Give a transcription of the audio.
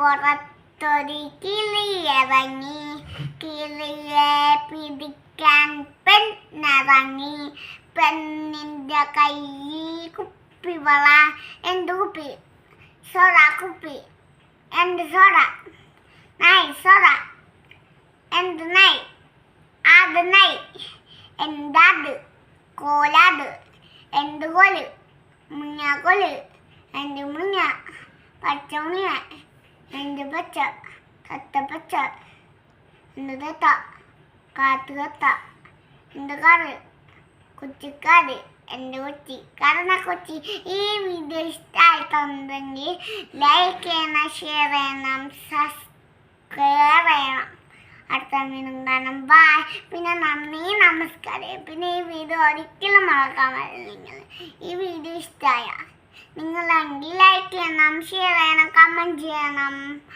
പുറത്തൊരു കിളിയിറങ്ങി കിളിയെ പിടിക്കാൻ പെണ്ണിറങ്ങി. പെണ്ണിന്റെ കയ്യിൽ കുപ്പിവള എന്റെ കുപ്പി? സോറ കുപ്പി. എന്റെ സോറ നൈ സോറ എന്ത് നൈ അത് നൈ എന്താത്? കോലാത് എന്ത് കോൽ? മുഞ്ഞാക്കോൽ എന്റെ മുഞ്ഞ പച്ച മുഞ്ഞ എന്ത് പച്ച തത്ത പച്ച. എന്ത് തത്ത കാത്തു തത്ത എന്ത് കാറ് കുച്ചിക്കാട് എന്റെ കൊച്ചി. കാരണം കൊച്ചി ഈ വീഡിയോ ഇഷ്ടമായിട്ടുണ്ടെങ്കിൽ ലൈക്ക് ചെയ്യണം ഷെയർ ചെയ്യണം സബ്സ്ക്രൈബ് ചെയ്യണം. അടുത്ത വീണ്ടും കാണാം. ബായ് പിന്നെ നന്ദി നമസ്കാരം. പിന്നെ ഈ വീഡിയോ ഒരിക്കലും മറക്കാൻ പറ്റില്ല നിങ്ങൾ. ഈ വീഡിയോ ഇഷ്ടമായ നിങ്ങളെങ്കിൽ ലൈക്ക് ചെയ്യണം ഷെയർ ചെയ്യണം കമന്റ് ചെയ്യണം